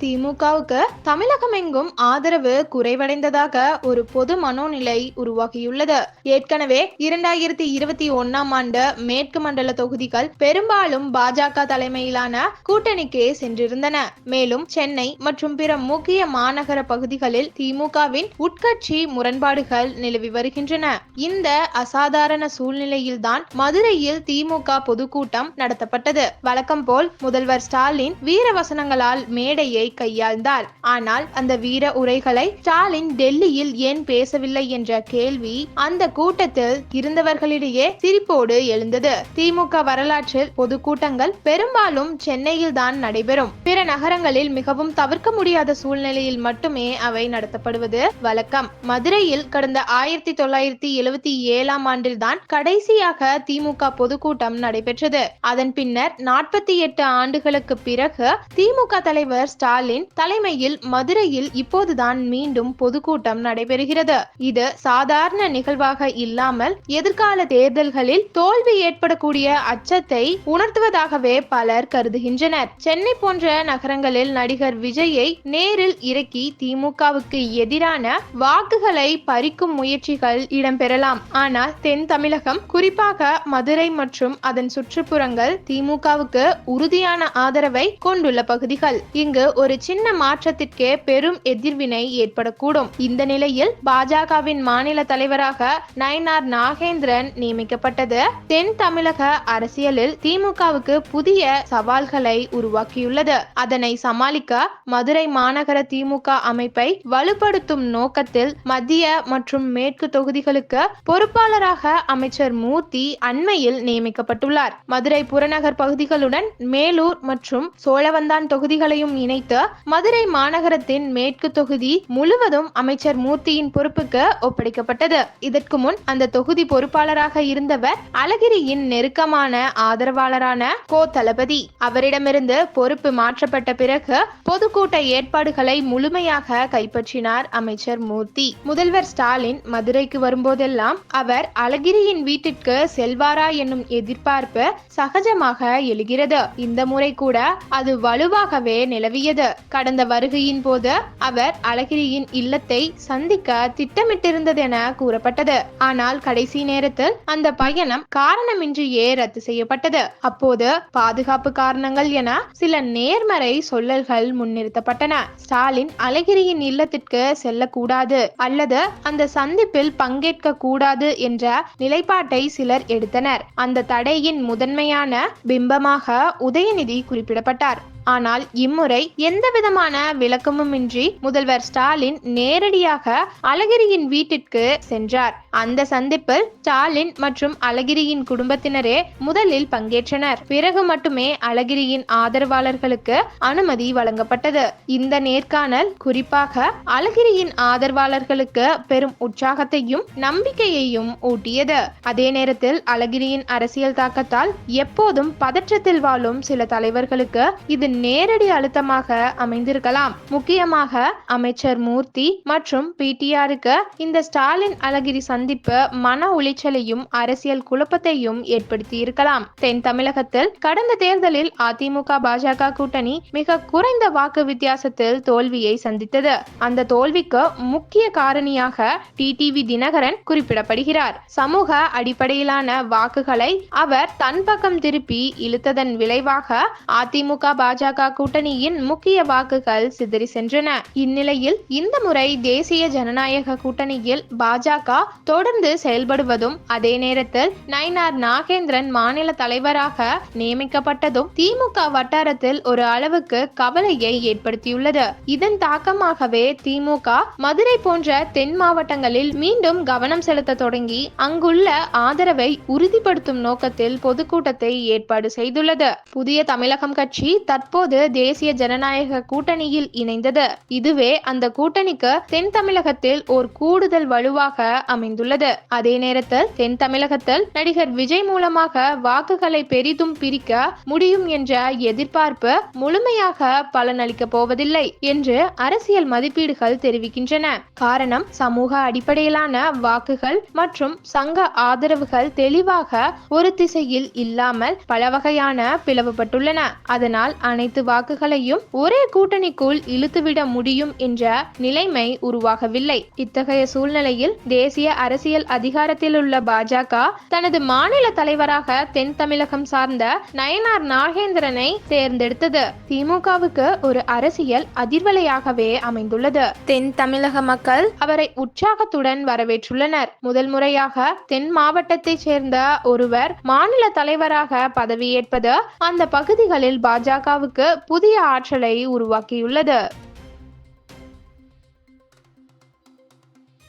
திமுகவுக்கு தமிழகம் எங்கும் ஆதரவு குறைவடைந்ததாக ஒரு பொது மனோநிலை உருவாகியுள்ளது. ஏற்கனவே இரண்டாயிரத்தி இருபத்தி ஒன்னாம் ஆண்டு மேற்கு மண்டல தொகுதிகள் பெரும்பாலும் பாஜக தலைமையிலான கூட்டணிக்கே சென்றிருந்தன. மேலும் சென்னை மற்றும் பிற முக்கிய மாநகர பகுதிகளில் திமுகவின் உட்கட்சி முரண்பாடுகள் நிலவி வருகின்றன. இந்த அசாதாரண சூழ்நிலையில்தான் மதுரையில் திமுக பொதுக்கூட்டம் நடத்தப்பட்டது. வழக்கம் போல் முதல்வர் ஸ்டாலின் வீர வசனங்களால் மேடையை கையாழ்ந்தார் ஆனால் அந்த வீர உரைகளை ஸ்டாலின் டெல்லியில் ஏன் பேசவில்லை என்ற கேள்வி அந்த கூட்டத்தில் இருந்தவர்களிடையே சிரிப்போடு எழுந்தது. திமுக வரலாற்றில் பொதுக்கூட்டங்கள் பெரும்பாலும் சென்னையில் தான் நடைபெறும். பிற நகரங்களில் மிகவும் தவிர்க்க முடியாத சூழ்நிலையில் மட்டுமே அவை நடத்தப்படுவது வழக்கம். மதுரையில் கடந்த ஆயிரத்தி தொள்ளாயிரத்தி எழுவத்தி ஏழாம் ஆண்டில் தான் கடைசியாக திமுக பொதுக்கூட்டம் நடைபெற்றது. அதன் பின்னர் நாற்பத்தி எட்டு ஆண்டுகளுக்கு பிறகு திமுக தலைவர் ஸ்டாலின் ஸ்டாலின் தலைமையில் மதுரையில் இப்போதுதான் மீண்டும் பொதுக்கூட்டம் நடைபெறுகிறது. இது சாதாரண நிகழ்வாக இல்லாமல் எதிர்கால தேர்தல்களில் தோல்வி ஏற்படக்கூடிய அச்சத்தை உணர்த்துவதாகவே பலர் கருதுகின்றனர். சென்னை போன்ற நகரங்களில் நடிகர் விஜயை நேரில் இறக்கி திமுகவுக்கு எதிரான வாக்குகளை பறிக்கும் முயற்சிகள் இடம்பெறலாம். ஆனால் தென் தமிழகம் குறிப்பாக மதுரை மற்றும் அதன் சுற்றுப்புறங்கள் திமுகவுக்கு உறுதியான ஆதரவை கொண்டுள்ள பகுதிகள். இங்கு ஒரு சின்ன மாற்றத்திற்கே பெரும் எதிர்வினை ஏற்படக்கூடும். இந்த நிலையில் பாஜகவின் மாநில தலைவராக நயனார் நாகேந்திரன் நியமிக்கப்பட்டது. தென் தமிழக அரசியலில் திமுகவுக்கு புதிய சவால்களை உருவாக்கியுள்ளது. அதனை சமாளிக்க மதுரை மாநகர திமுக அமைப்பை வலுப்படுத்தும் நோக்கத்தில் மத்திய மற்றும் மேற்கு தொகுதிகளுக்கு பொறுப்பாளராக அமைச்சர் மூர்த்தி அண்மையில் நியமிக்கப்பட்டுள்ளார். மதுரை புறநகர் பகுதிகளுடன் மேலூர் மற்றும் சோழவந்தான் தொகுதிகளையும் இணைத்து மதுரை மாநகரத்தின் மேற்கு தொகுதி முழுவதும் அமைச்சர் மூர்த்தியின் பொறுப்புக்கு ஒப்படைக்கப்பட்டது. இதற்கு முன் அந்த தொகுதி பொறுப்பாளராக இருந்தவர் அழகிரியின் நெருக்கமான ஆதரவாளரான கோ தளபதி அவரிடமிருந்து பொறுப்பு மாற்றப்பட்ட பிறகு பொதுக்கூட்ட ஏற்பாடுகளை முழுமையாக கைப்பற்றினார் அமைச்சர் மூர்த்தி. முதல்வர் ஸ்டாலின் மதுரைக்கு வரும்போதெல்லாம் அவர் அழகிரியின் வீட்டிற்கு செல்வாரா என்னும் எதிர்பார்ப்பு சகஜமாக எழுகிறது. இந்த முறை கூட அது வலுவாகவே நிலவியது. கடந்த வருகையின் போது அவர் அழகிரியின் இல்லத்தை சந்திக்க திட்டமிட்டிருந்தது என கூறப்பட்டது. ஆனால் கடைசி நேரத்தில் அந்த பயணம் காரணமின்றியே ரத்து செய்யப்பட்டது. அப்போது பாதுகாப்பு காரணங்கள் என சில நேர்மறை சொல்லல்கள் முன்னிறுத்தப்பட்டன. ஸ்டாலின் அழகிரியின் இல்லத்திற்கு செல்லக்கூடாது அல்லது அந்த சந்திப்பில் பங்கேற்க கூடாது என்ற நிலைப்பாட்டை சிலர் எடுத்தனர். அந்த தடையின் முதன்மையான பிம்பமாக உதயநிதி குறிப்பிடப்பட்டார். ஆனால் இம்முறை எந்த விதமான விளக்கமுமின்றி முதல்வர் ஸ்டாலின் நேரடியாக அழகிரியின் வீட்டிற்கு சென்றார். அந்த சந்திப்பில் ஸ்டாலின் மற்றும் அழகிரியின் குடும்பத்தினரே முதலில் பங்கேற்றனர். பிறகு மட்டுமே அழகிரியின் ஆதரவாளர்களுக்கு அனுமதி வழங்கப்பட்டது. இந்த நேர்காணல் குறிப்பாக அழகிரியின் ஆதரவாளர்களுக்கு பெரும் உற்சாகத்தையும் நம்பிக்கையையும் ஊட்டியது. அதே நேரத்தில் அழகிரியின் அரசியல் தாக்கத்தால் எப்போதும் பதற்றத்தில் வாழும் சில தலைவர்களுக்கு இது நேரடி அழுத்தமாக அமைந்திருக்கலாம். முக்கியமாக அமைச்சர் மூர்த்தி மற்றும் பிடிஆருக்கு இந்த ஸ்டாலின் அழகிரி சந்திப்பு மன உளைச்சலையும் அரசியல் குழப்பத்தையும் ஏற்படுத்தி இருக்கலாம் தென் தமிழகத்தில் கடந்த தேர்தலில் அதிமுக பாஜக கூட்டணி மிக குறைந்த வாக்கு வித்தியாசத்தில் தோல்வியை சந்தித்தது. அந்த தோல்விக்கு முக்கிய காரணியாக டிடிவி தினகரன் குறிப்பிடப்படுகிறார். சமூக அடிப்படையிலான வாக்குகளை அவர் தன் பக்கம் திருப்பி இழுத்ததன் விளைவாக அதிமுக பாஜக பாஜக கூட்டணியின் முக்கிய வாக்குகள் சிதறி சென்றன. இந்நிலையில் இந்த முறை தேசிய ஜனநாயக கூட்டணியில் பாஜக தொடர்ந்து செயல்படுவதும் அதே நேரத்தில் நயினார் நாகேந்திரன் மாநில தலைவராக நியமிக்கப்பட்டதும் திமுக வட்டாரத்தில் ஒரு அளவுக்கு கவலையை ஏற்படுத்தியுள்ளது. இதன் தாக்கமாகவே திமுக மதுரை போன்ற தென் மாவட்டங்களில் மீண்டும் கவனம் செலுத்த தொடங்கி அங்குள்ள ஆதரவை உறுதிப்படுத்தும் நோக்கத்தில் பொதுக்கூட்டத்தை ஏற்பாடு செய்துள்ளது. புதிய தமிழகம் கட்சி தற்போது அப்போது தேசிய ஜனநாயக கூட்டணியில் இணைந்தது. இதுவே அந்த கூட்டணிக்கு தென் தமிழகத்தில் ஒரு கூடுதல் வலுவாக அமைந்துள்ளது. அதே நேரத்தில் தென் தமிழகத்தில் நடிகர் விஜய் மூலமாக வாக்குகளை பெரிதும் பிரிக்க முடியும் என்ற எதிர்பார்ப்பு முழுமையாக பலனளிக்க போவதில்லை என்று அரசியல் மதிப்பீடுகள் தெரிவிக்கின்றன. காரணம் சமூக அடிப்படையிலான வாக்குகள் மற்றும் சங்க ஆதரவுகள் தெளிவாக ஒரு திசையில் இல்லாமல் பல வகையான பிளவுபட்டுள்ளன. அதனால் அனைத்து வாக்குகளையும் ஒரே கூட்டணிக்குள் இழுத்துவிட முடியும் என்ற நிலைமை உருவாகவில்லை. இத்தகைய சூழ்நிலையில் தேசிய அரசியல் அதிகாரத்தில் உள்ள பாஜக தனது மாநில தலைவராக தென் தமிழகம் சார்ந்த நயனார் நாகேந்திரனை தேர்ந்தெடுத்தது. திமுகவுக்கு ஒரு அரசியல் அதிர்வலையாகவே அமைந்துள்ளது. தென் தமிழக மக்கள் அவரை உற்சாகத்துடன் வரவேற்றுள்ளனர். முதல் முறையாக தென் மாவட்டத்தைச் சேர்ந்த ஒருவர் மாநில தலைவராக பதவியேற்பது அந்த பகுதிகளில் பாஜகவுக்கு புதிய ஆற்றலை உருவாக்கியுள்ளது.